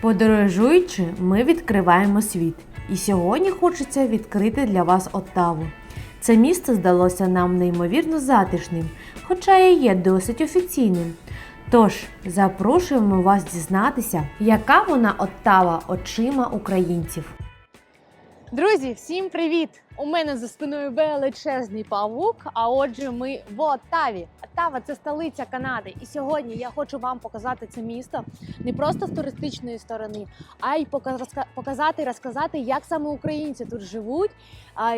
Подорожуючи, ми відкриваємо світ. І сьогодні хочеться відкрити для вас Оттаву. Це місто здалося нам неймовірно затишним, хоча і є досить офіційним. Тож запрошуємо вас дізнатися, яка вона Оттава очима українців. Друзі, всім привіт! У мене за спиною величезний павук. А отже, ми в Оттаві. Оттава це столиця Канади. І сьогодні я хочу вам показати це місто не просто з туристичної сторони, а й показати розказати, як саме українці тут живуть,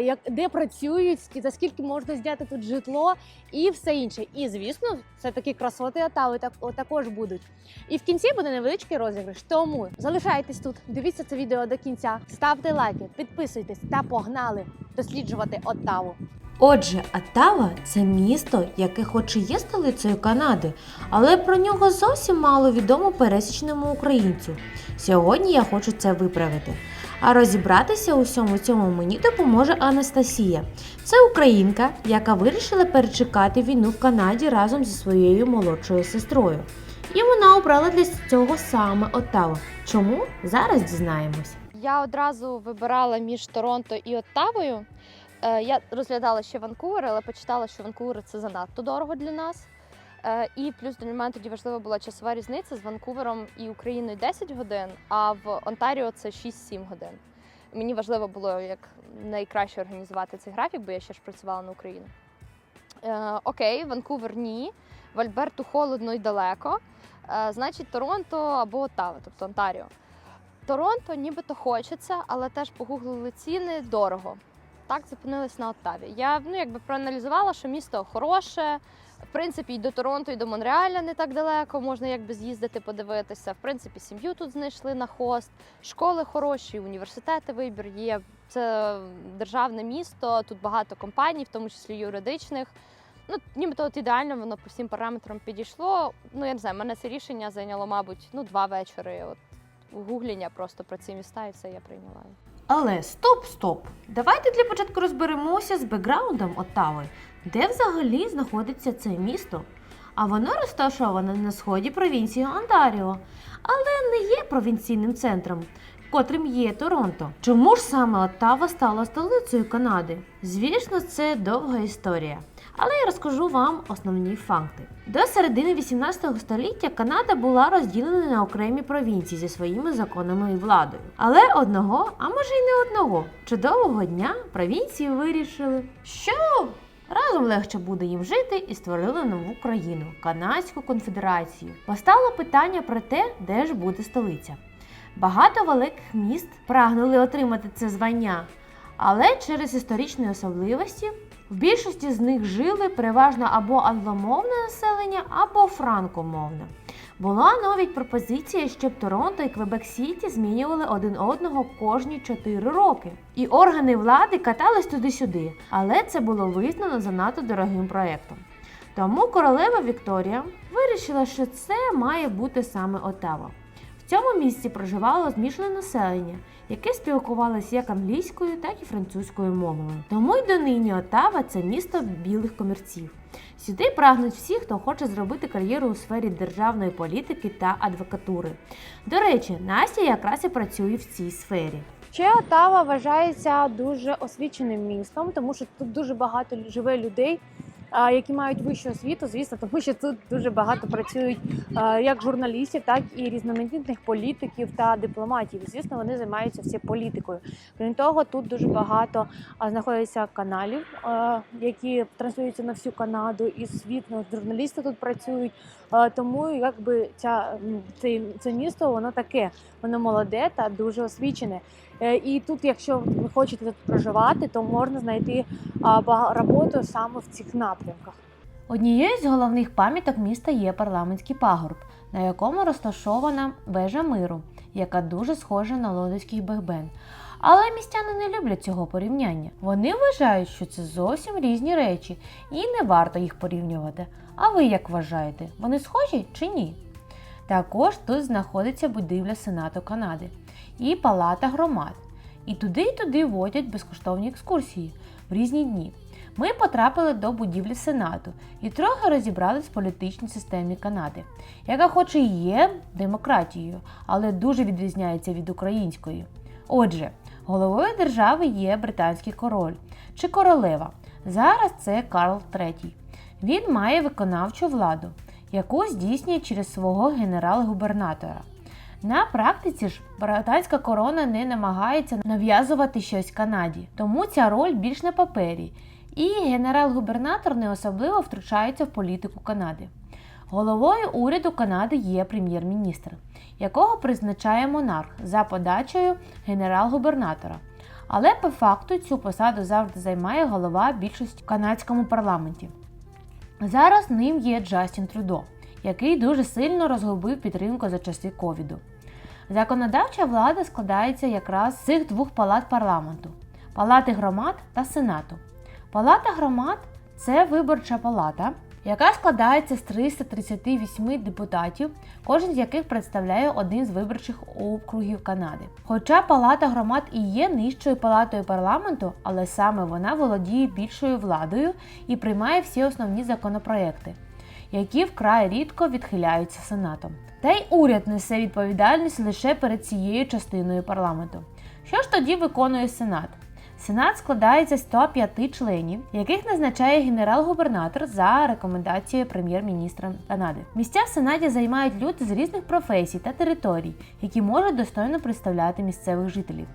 як де працюють, за скільки можна зняти тут житло і все інше. І звісно, все таки красоти Оттави так також будуть. І в кінці буде невеличкий розіграш. Тому залишайтесь тут, дивіться це відео до кінця, ставте лайки, підписуйтесь та погнали досліджувати Оттаву. Отже, Оттава – це місто, яке хоч і є столицею Канади, але про нього зовсім мало відомо пересічному українцю. Сьогодні я хочу це виправити. А розібратися у всьому цьому мені допоможе Анастасія. Це українка, яка вирішила перечекати війну в Канаді разом зі своєю молодшою сестрою. І вона обрала для цього саме Оттаву. Чому? Зараз дізнаємось. Я одразу вибирала між Торонто і Оттавою. Е, Я розглядала ще Ванкувер, але почитала, що Ванкувер це занадто дорого для нас. Е, І плюс для мене тоді важлива була часова різниця з Ванкувером і Україною 10 годин, а в Онтаріо це 6-7 годин. Мені важливо було як найкраще організувати цей графік, бо я ще ж працювала на Україну. Е, Окей, Ванкувер ні. В Альберту холодно і далеко. Е, Значить, Торонто або Оттава, тобто Онтаріо. Торонто нібито хочеться, але теж погуглили ціни дорого. Так зупинились на Оттаві. Я ну, якби проаналізувала, що місто хороше. В принципі, і до Торонто, і до Монреаля не так далеко, можна якби з'їздити, подивитися. В принципі, сім'ю тут знайшли на хост, школи хороші, університети вибір є. Це державне місто, тут багато компаній, в тому числі юридичних. Ну, нібито от ідеально воно по всім параметрам підійшло. Ну, я не знаю, мене це рішення зайняло, мабуть, ну, два вечори. От гугління просто про ці міста, і все я прийняла. Але стоп, стоп! Давайте для початку розберемося з бекграундом Оттави, де взагалі знаходиться це місто. А воно розташоване на сході провінції Онтаріо, але не є провінційним центром, котрим є Торонто. Чому ж саме Оттава стала столицею Канади? Звісно, це довга історія. Але я розкажу вам основні факти. До середини 18 століття Канада була розділена на окремі провінції зі своїми законами і владою. Але одного, а може й не одного, чудового дня провінції вирішили, що разом легше буде їм жити і створили нову країну Канадську конфедерацію. Постало питання про те, де ж буде столиця. Багато великих міст прагнули отримати це звання, але через історичні особливості в більшості з них жили переважно або англомовне населення, або франкомовне. Була навіть пропозиція, щоб Торонто і Квебек Сіті змінювали один одного кожні 4 роки. І органи влади катались туди-сюди, але це було визнано занадто дорогим проєктом. Тому королева Вікторія вирішила, що це має бути саме Отава. Цьому місці проживало змішане населення, яке спілкувалося як англійською, так і французькою мовами. Тому й донині Отава це місто білих комірців. Сюди прагнуть всі, хто хоче зробити кар'єру у сфері державної політики та адвокатури. До речі, Настя якраз і працює в цій сфері. Ще Оттава вважається дуже освіченим містом, тому що тут дуже багато живе людей, які мають вищу освіту, звісно, тому що тут дуже багато працюють як журналістів, так і різноманітних політиків та дипломатів. Звісно, вони займаються всі політикою. Крім того, тут дуже багато а, знаходиться каналів, які транслюються на всю Канаду і світ. Ну, журналісти тут працюють. Тому якби ця це, це місто, воно таке, воно молоде та дуже освічене. Е, І тут, якщо ви хочете тут проживати, то можна знайти роботу саме в цих напрямках. Однією з головних пам'яток міста є парламентський пагорб, на якому розташована вежа миру, яка дуже схожа на лондонський Биг-Бен. Але містяни не люблять цього порівняння. Вони вважають, що це зовсім різні речі, і не варто їх порівнювати. А ви як вважаєте, вони схожі чи ні? Також тут знаходиться будівля Сенату Канади і палата громад. І туди, і туди водять безкоштовні екскурсії в різні дні. Ми потрапили до будівлі Сенату і трохи розібрались в політичній системі Канади, яка хоч і є демократією, але дуже відрізняється від української. Отже, головою держави є британський король чи королева. Зараз це Карл III. Він має виконавчу владу, яку здійснює через свого генерал-губернатора. На практиці ж британська корона не намагається нав'язувати щось Канаді, тому ця роль більш на папері, і генерал-губернатор не особливо втручається в політику Канади. Головою уряду Канади є прем'єр-міністр, якого призначає монарх за подачею генерал-губернатора. Але по факту цю посаду завжди займає голова більшості в канадському парламенті. Зараз ним є Джастін Трюдо, який дуже сильно розгубив підтримку за часи ковіду. Законодавча влада складається якраз з цих двох палат парламенту палати громад та сенату. Палата громад це виборча палата, яка складається з 338 депутатів, кожен з яких представляє один з виборчих округів Канади. Хоча Палата громад і є нижчою палатою парламенту, але саме вона володіє більшою владою і приймає всі основні законопроекти, які вкрай рідко відхиляються Сенатом. Та й уряд несе відповідальність лише перед цією частиною парламенту. Що ж тоді виконує Сенат? Сенат складається з 105 членів, яких назначає генерал-губернатор за рекомендацією прем'єр-міністра Канади. Місця в Сенаті займають люди з різних професій та територій, які можуть достойно представляти місцевих жителів.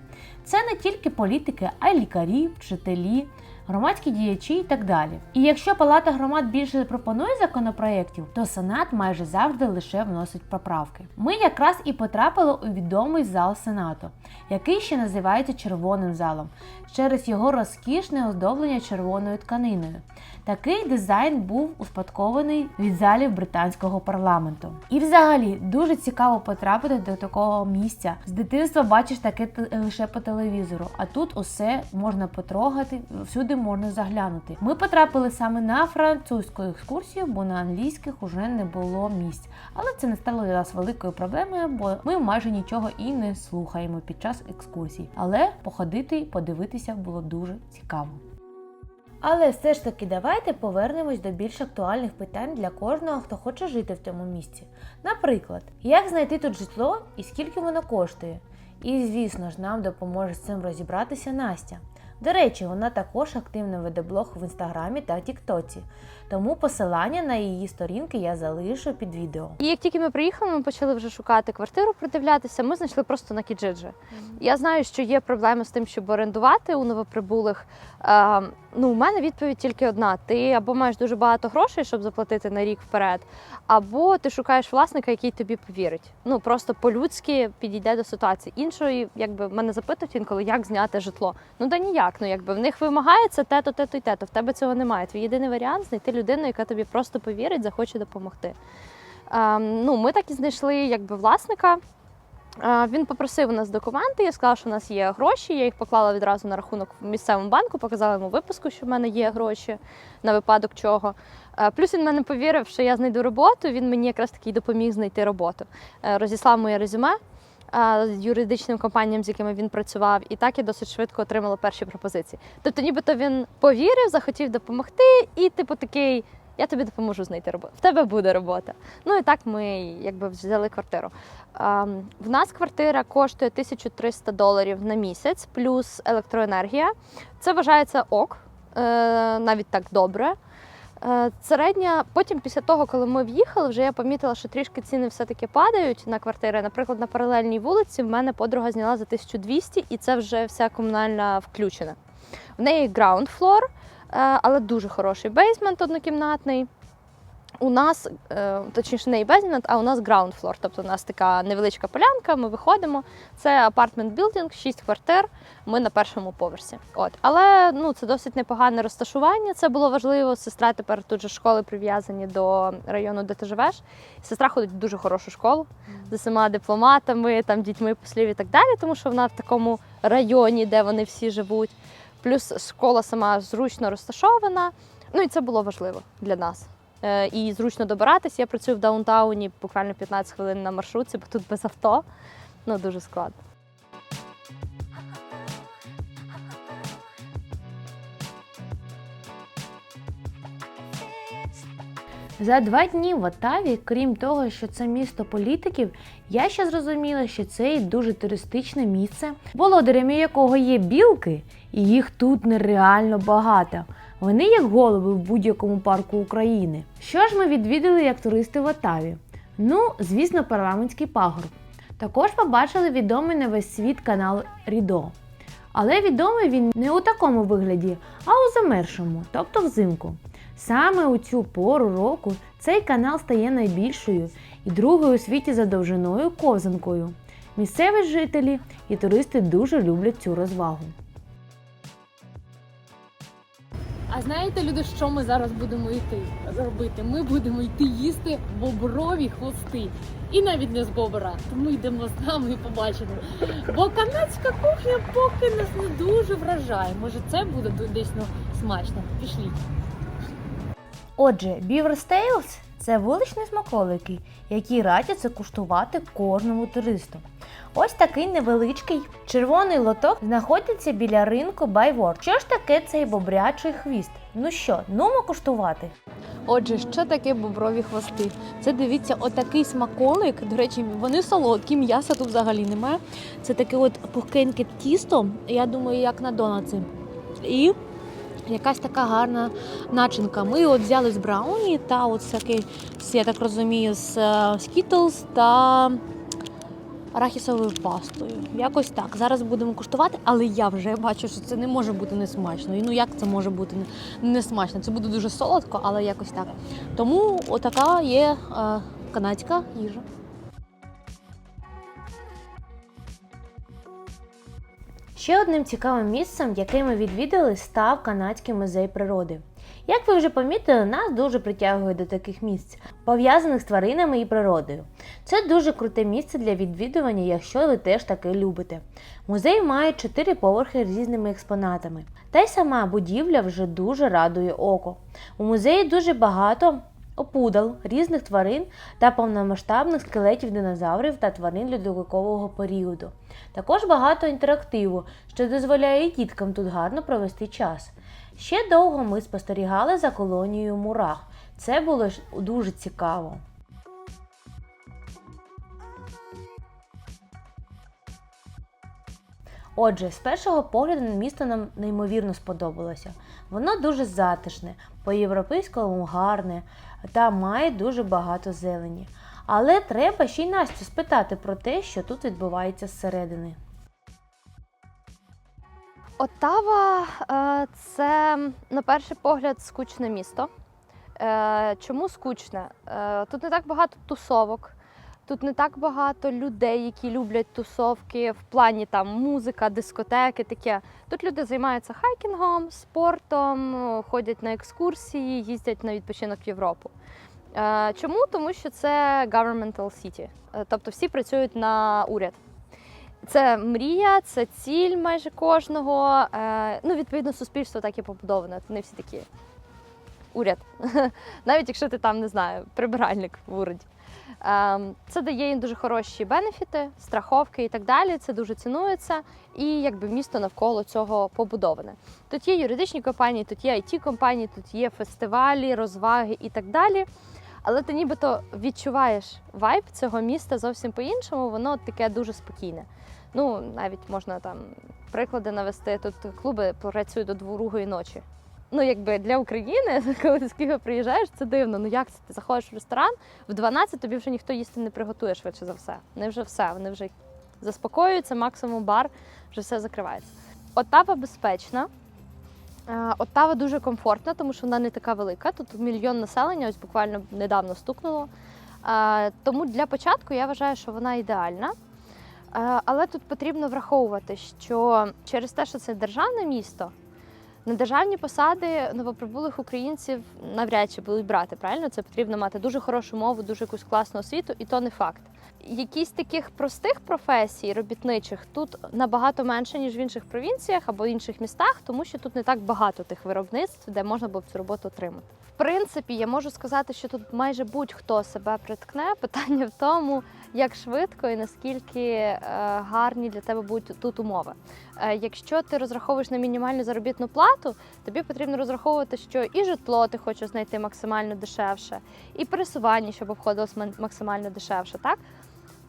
Це не тільки політики, а й лікарі, вчителі, громадські діячі і так далі. І якщо Палата громад більше пропонує законопроєктів, то Сенат майже завжди лише вносить поправки. Ми якраз і потрапили у відомий зал Сенату, який ще називається червоним залом, через його розкішне оздоблення червоною тканиною. Такий дизайн був успадкований від залів британського парламенту. І взагалі дуже цікаво потрапити до такого місця. З дитинства бачиш таке лише по телевізору, а тут усе можна потрогати, всюди можна заглянути. Ми потрапили саме на французьку екскурсію, бо на англійських уже не було місць. Але це не стало для нас великою проблемою, бо ми майже нічого і не слухаємо під час екскурсій. Але походити, і подивитися було дуже цікаво. Але все ж таки давайте повернемось до більш актуальних питань для кожного, хто хоче жити в цьому місці. Наприклад, як знайти тут житло і скільки воно коштує. І звісно ж, нам допоможе з цим розібратися Настя. До речі, вона також активно веде блог в інстаграмі та Тіктоці, тому посилання на її сторінки я залишу під відео. І як тільки ми приїхали, ми почали вже шукати квартиру, придивлятися. Ми знайшли просто на Кіджиджі. Я знаю, що є проблеми з тим, щоб орендувати у новоприбулих. Е, ну, у мене відповідь тільки одна: ти або маєш дуже багато грошей, щоб заплатити на рік вперед, або ти шукаєш власника, який тобі повірить. Ну просто по-людськи підійде до ситуації. Іншої, якби мене запитують інколи, як зняти житло. Ну да ніяк. Ну якби в них вимагається те-то, те-то і те-то. В тебе цього немає. Твій єдиний варіант знайти людину, яка тобі просто повірить, захоче допомогти. Ем, ну, ми так і знайшли якби власника. Е, Він попросив у нас документи. Я сказала, що у нас є гроші. Я їх поклала відразу на рахунок в місцевому банку, показала йому виписку, що в мене є гроші на випадок чого. Е, Плюс він мене повірив, що я знайду роботу. Він мені якраз таки допоміг знайти роботу. Е, Розіслав моє резюме е, юридичним компаніям, з якими він працював, і так я досить швидко отримала перші пропозиції. Тобто, нібито він повірив, захотів допомогти, і типу такий. Я тобі допоможу знайти роботу. В тебе буде робота. Ну і так ми якби взяли квартиру. Ем, в нас квартира коштує 1300 доларів на місяць, плюс електроенергія. Це вважається ок, е, навіть так добре. Е, Середня, потім після того, коли ми в'їхали, вже я помітила, що трішки ціни все-таки падають на квартири. Наприклад, на паралельній вулиці в мене подруга зняла за 1200, і це вже вся комунальна включена. В неї ground floor, е, але дуже хороший бейсмент однокімнатний. У нас, е, точніше, не і бейсмент, а у нас ground floor. Тобто у нас така невеличка полянка, ми виходимо. Це апартмент білдинг, 6 квартир. Ми на першому поверсі. От. Але ну, це досить непогане розташування. Це було важливо. Сестра тепер тут же школи прив'язані до району, де ти живеш. Сестра ходить в дуже хорошу школу з усіма дипломатами, там дітьми послів і так далі, тому що вона в такому районі, де вони всі живуть. Плюс школа сама зручно розташована. Ну і це було важливо для нас. Е, і зручно добиратися. Я працюю в даунтауні буквально 15 хвилин на маршрутці, бо тут без авто. Ну дуже складно. За два дні в Отаві, крім того, що це місто політиків, я ще зрозуміла, що це і дуже туристичне місце, володарями якого є білки, і їх тут нереально багато. Вони як голуби в будь-якому парку України. Що ж ми відвідали як туристи в Оттаві? Ну, звісно, парламентський пагорб. Також побачили відомий на весь світ канал Рідо. Але відомий він не у такому вигляді, а у замершому, тобто взимку. Саме у цю пору року цей канал стає найбільшою і другою у світі за довжиною ковзанкою. Місцеві жителі і туристи дуже люблять цю розвагу. А знаєте, люди, що ми зараз будемо йти робити? Ми будемо йти їсти боброві хвости. І навіть не з бобра. Тому йдемо з нами і побачимо. Бо канадська кухня поки нас не дуже вражає. Може, це буде десь ну, смачно. Пішліть. Отже, Beaver Tales – це вуличні смаколики, які радяться куштувати кожному туристу. Ось такий невеличкий червоний лоток знаходиться біля ринку Байвор. Що ж таке цей бобрячий хвіст? Ну що, нумо куштувати? Отже, що таке боброві хвости? Це дивіться, отакий смаколик. До речі, вони солодкі, м'яса тут взагалі немає. Це таке от пухкеньке тісто, я думаю, як на донатси. І якась така гарна начинка. Ми от взяли з брауні та от всякий, я так розумію, з е, Skittles та арахісовою пастою. Якось так. Зараз будемо куштувати, але я вже бачу, що це не може бути несмачно. І ну як це може бути не- несмачно? Це буде дуже солодко, але якось так. Тому отака є е, канадська їжа. Ще одним цікавим місцем, яке ми відвідали, став Канадський музей природи. Як ви вже помітили, нас дуже притягує до таких місць, пов'язаних з тваринами і природою. Це дуже круте місце для відвідування, якщо ви теж таке любите. Музей має чотири поверхи з різними експонатами. Та й сама будівля вже дуже радує око. У музеї дуже багато опудал, різних тварин та повномасштабних скелетів динозаврів та тварин льодовикового періоду. Також багато інтерактиву, що дозволяє і діткам тут гарно провести час. Ще довго ми спостерігали за колонією мурах. Це було ж дуже цікаво. Отже, з першого погляду місто нам неймовірно сподобалося. Воно дуже затишне, по-європейському гарне та має дуже багато зелені. Але треба ще й Настю спитати про те, що тут відбувається зсередини. Оттава е, це на перший погляд скучне місто. Е, Чому скучне? Е, Тут не так багато тусовок, тут не так багато людей, які люблять тусовки в плані там музика, дискотеки, таке. Тут люди займаються хайкінгом, спортом, ходять на екскурсії, їздять на відпочинок в Європу. Е, Чому? Тому що це governmental city, Е, тобто всі працюють на уряд. Це мрія, це ціль майже кожного. Е, ну, відповідно, суспільство так і побудоване. Не всі такі уряд. Навіть якщо ти там не знаю, прибиральник в уряді. Е, це дає їм дуже хороші бенефіти, страховки і так далі. Це дуже цінується, і якби місто навколо цього побудоване. Тут є юридичні компанії, тут є it компанії, тут є фестивалі, розваги і так далі. Але ти нібито відчуваєш вайб цього міста зовсім по-іншому, воно таке дуже спокійне. Ну, навіть можна там приклади навести. Тут клуби працюють до другої ночі. Ну, якби для України, коли ти з Києва приїжджаєш, це дивно. Ну як це? Ти заходиш в ресторан, в 12 тобі вже ніхто їсти не приготує швидше за все. Вони вже все, вони вже заспокоюються, максимум бар, вже все закривається. Оттава безпечна. Е, Оттава дуже комфортна, тому що вона не така велика. Тут мільйон населення, ось буквально недавно стукнуло. Е, Тому для початку я вважаю, що вона ідеальна. Е, Але тут потрібно враховувати, що через те, що це державне місто, на державні посади новоприбулих українців навряд чи будуть брати. Правильно, це потрібно мати дуже хорошу мову, дуже якусь класну освіту, і то не факт. якісь таких простих професій робітничих тут набагато менше, ніж в інших провінціях або інших містах, тому що тут не так багато тих виробництв, де можна було б цю роботу отримати. Принципі, я можу сказати, що тут майже будь-хто себе приткне. Питання в тому, як швидко і наскільки е, гарні для тебе будуть тут умови. Е, якщо ти розраховуєш на мінімальну заробітну плату, тобі потрібно розраховувати, що і житло ти хочеш знайти максимально дешевше, і пересування, щоб обходилось максимально дешевше. Так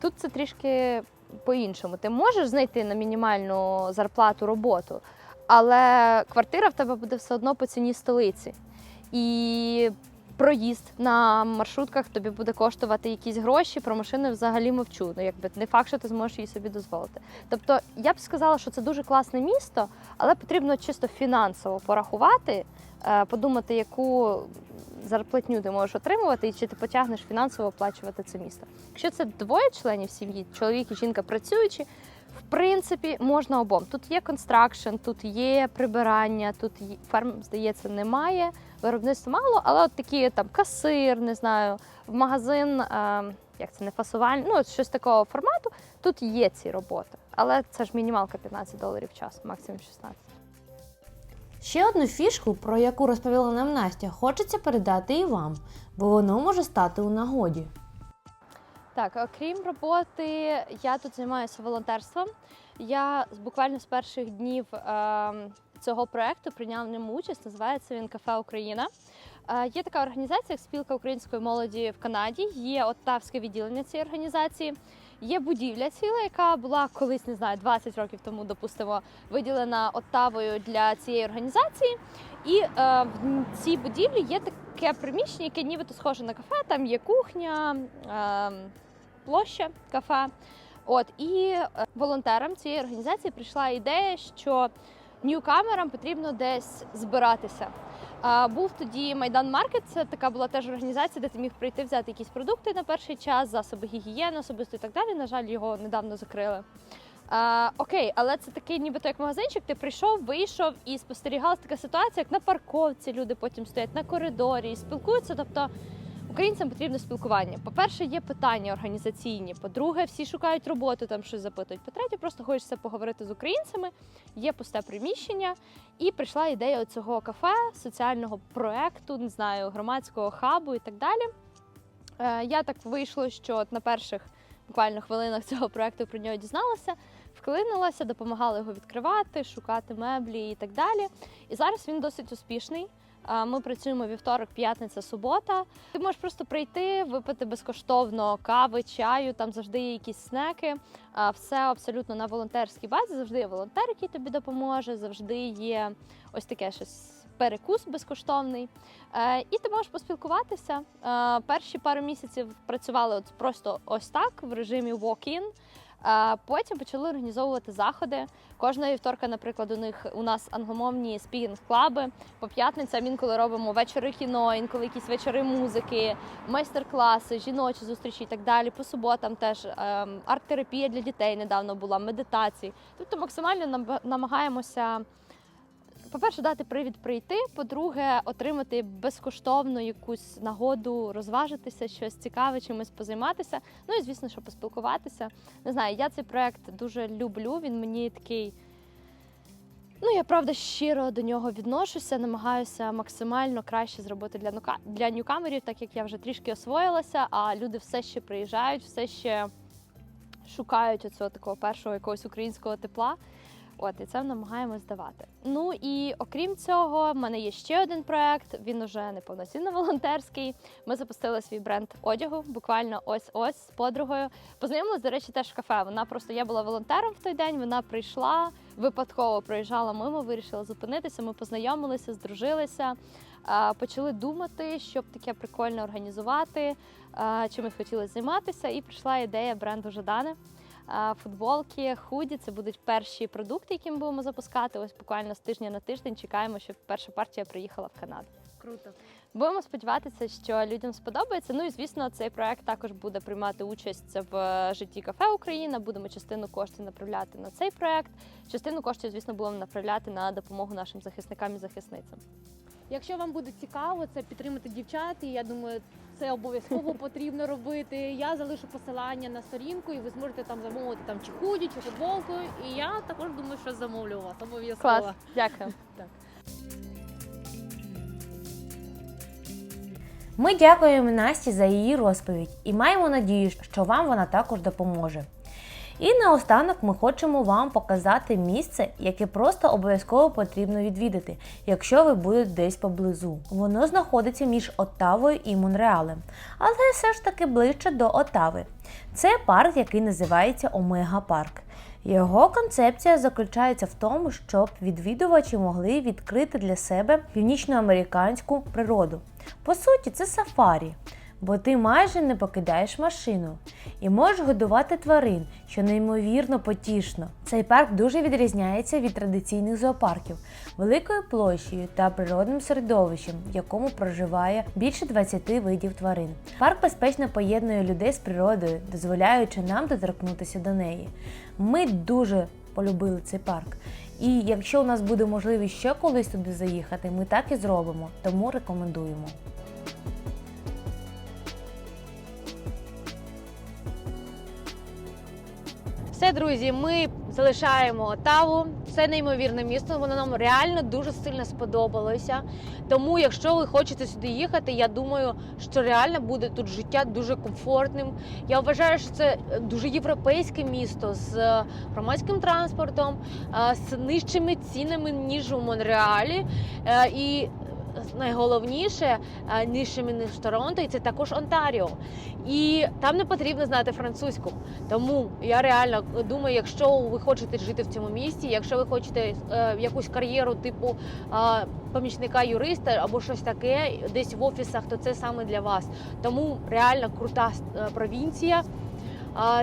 тут це трішки по-іншому. Ти можеш знайти на мінімальну зарплату роботу, але квартира в тебе буде все одно по ціні столиці. І проїзд на маршрутках тобі буде коштувати якісь гроші, про машини взагалі мовчу. Ну, якби не факт, що ти зможеш її собі дозволити. Тобто я б сказала, що це дуже класне місто, але потрібно чисто фінансово порахувати, е, подумати, яку зарплатню ти можеш отримувати, і чи ти потягнеш фінансово оплачувати це місто. Якщо це двоє членів сім'ї, чоловік і жінка працюючі, в принципі, можна обом. Тут є констракшн, тут є прибирання, тут є, ферм, здається, немає. Виробництва мало, але от такі там касир, не знаю, в магазин, е, як це не фасувальний, ну от щось такого формату. Тут є ці роботи, але це ж мінімалка 15 доларів в час, максимум 16. Ще одну фішку, про яку розповіла нам Настя, хочеться передати і вам, бо воно може стати у нагоді. Так, окрім роботи, я тут займаюся волонтерством. Я буквально з перших днів е, цього проекту прийняв в ньому участь. Називається він Кафе Україна. Е, є така організація, як спілка української молоді в Канаді. Є оттавське відділення цієї організації. Є будівля ціла, яка була колись, не знаю, 20 років тому, допустимо, виділена Оттавою для цієї організації. І е, в цій будівлі є таке приміщення, яке нібито схоже на кафе. Там є кухня, е, площа кафе. От і е, волонтерам цієї організації прийшла ідея, що ньюкамерам потрібно десь збиратися. Був тоді Майдан Маркет, це така була теж організація, де ти міг прийти взяти якісь продукти на перший час, засоби гігієни, особисто і так далі. На жаль, його недавно закрили. А, окей, але це такий, нібито як магазинчик. Ти прийшов, вийшов і спостерігалася така ситуація, як на парковці люди потім стоять на коридорі і спілкуються. Тобто Українцям потрібно спілкування. По-перше, є питання організаційні. По-друге, всі шукають роботу, там щось запитують. По-третє, просто хочеться поговорити з українцями. Є пусте приміщення, і прийшла ідея цього кафе, соціального проекту, не знаю, громадського хабу і так далі. Е, Я так вийшло, що на перших буквально хвилинах цього проекту про нього дізналася, вклинилася, допомагала його відкривати, шукати меблі і так далі. І зараз він досить успішний. Ми працюємо вівторок, п'ятниця, субота. Ти можеш просто прийти, випити безкоштовно кави, чаю. Там завжди є якісь снеки. Все абсолютно на волонтерській базі. Завжди є волонтер, який тобі допоможе. Завжди є ось таке щось. Перекус безкоштовний, Е, і ти можеш поспілкуватися. Е, перші пару місяців працювали от просто ось так в режимі walk-in. Потім почали організовувати заходи. Кожної вівторка, наприклад, у них у нас англомовні спігінг-клаби. По п'ятницям інколи робимо вечори кіно, інколи якісь вечори музики, майстер-класи, жіночі зустрічі і так далі. По суботам теж ем, арт-терапія для дітей недавно була, медитації. Тобто максимально нам- намагаємося. По-перше, дати привід прийти. По-друге, отримати безкоштовно якусь нагоду розважитися, щось цікаве, чимось позайматися. Ну і звісно, що поспілкуватися. Не знаю, я цей проект дуже люблю. Він мені такий. Ну, я правда щиро до нього відношуся, намагаюся максимально краще зробити для нука для ньюкамерів, так як я вже трішки освоїлася, а люди все ще приїжджають, все ще шукають оцього такого першого якогось українського тепла. От і це намагаємось здавати. Ну і окрім цього, в мене є ще один проект. Він уже не повноцінно волонтерський. Ми запустили свій бренд одягу, буквально ось ось з подругою. Познайомилась, до речі, теж в кафе. Вона просто я була волонтером в той день. Вона прийшла випадково, проїжджала мимо, вирішила зупинитися. Ми познайомилися, здружилися. Почали думати, щоб таке прикольно організувати, а, чимось хотіли займатися, і прийшла ідея бренду Жадане. Футболки, худі це будуть перші продукти, які ми будемо запускати. Ось буквально з тижня на тиждень чекаємо, щоб перша партія приїхала в Канаду. Круто. Будемо сподіватися, що людям сподобається. Ну і звісно, цей проект також буде приймати участь в житті кафе Україна. Будемо частину коштів направляти на цей проект. Частину коштів, звісно, будемо направляти на допомогу нашим захисникам і захисницям. Якщо вам буде цікаво це підтримати дівчат, і я думаю, це обов'язково потрібно робити. Я залишу посилання на сторінку, і ви зможете там замовити там чи худі, чи футболку. І я також думаю, що замовлю у вас обов'язково. Клас, дякую. Ми дякуємо Насті за її розповідь і маємо надію, що вам вона також допоможе. І наостанок ми хочемо вам показати місце, яке просто обов'язково потрібно відвідати, якщо ви будете десь поблизу. Воно знаходиться між Оттавою і Монреалем, але все ж таки ближче до Оттави. Це парк, який називається Омега Парк. Його концепція заключається в тому, щоб відвідувачі могли відкрити для себе північноамериканську природу. По суті, це сафарі, бо ти майже не покидаєш машину і можеш годувати тварин, що неймовірно потішно. Цей парк дуже відрізняється від традиційних зоопарків великою площею та природним середовищем, в якому проживає більше 20 видів тварин. Парк безпечно поєднує людей з природою, дозволяючи нам доторкнутися до неї. Ми дуже полюбили цей парк. І якщо у нас буде можливість ще колись туди заїхати, ми так і зробимо, тому рекомендуємо. Все, друзі, ми залишаємо Отаву. Це неймовірне місто. Воно нам реально дуже сильно сподобалося. Тому, якщо ви хочете сюди їхати, я думаю, що реально буде тут життя дуже комфортним. Я вважаю, що це дуже європейське місто з е, громадським транспортом, е, з нижчими цінами ніж у Монреалі. Е, І найголовніше е, нижчими ніж Торонто, і це також Онтаріо. І там не потрібно знати французьку. Тому я реально думаю, якщо ви хочете жити в цьому місті, якщо ви хочете е, якусь кар'єру типу е, помічника юриста або щось таке, десь в офісах, то це саме для вас. Тому реально крута е, провінція.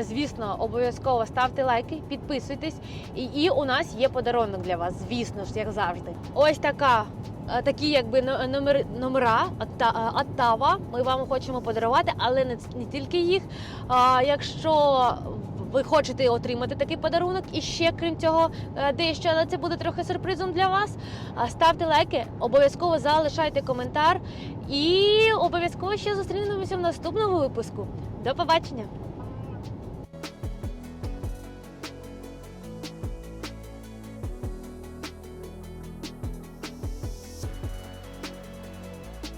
Звісно, обов'язково ставте лайки, підписуйтесь. І, і у нас є подарунок для вас, звісно ж, як завжди. Ось така. Е, Такі якби но- номери, номера е, Оттава ми вам хочемо подарувати, але не, не тільки їх. А, якщо ви хочете отримати такий подарунок і ще крім цього е, дещо, але це буде трохи сюрпризом для вас. Ставте лайки, обов'язково залишайте коментар і обов'язково ще зустрінемося в наступному випуску. До побачення!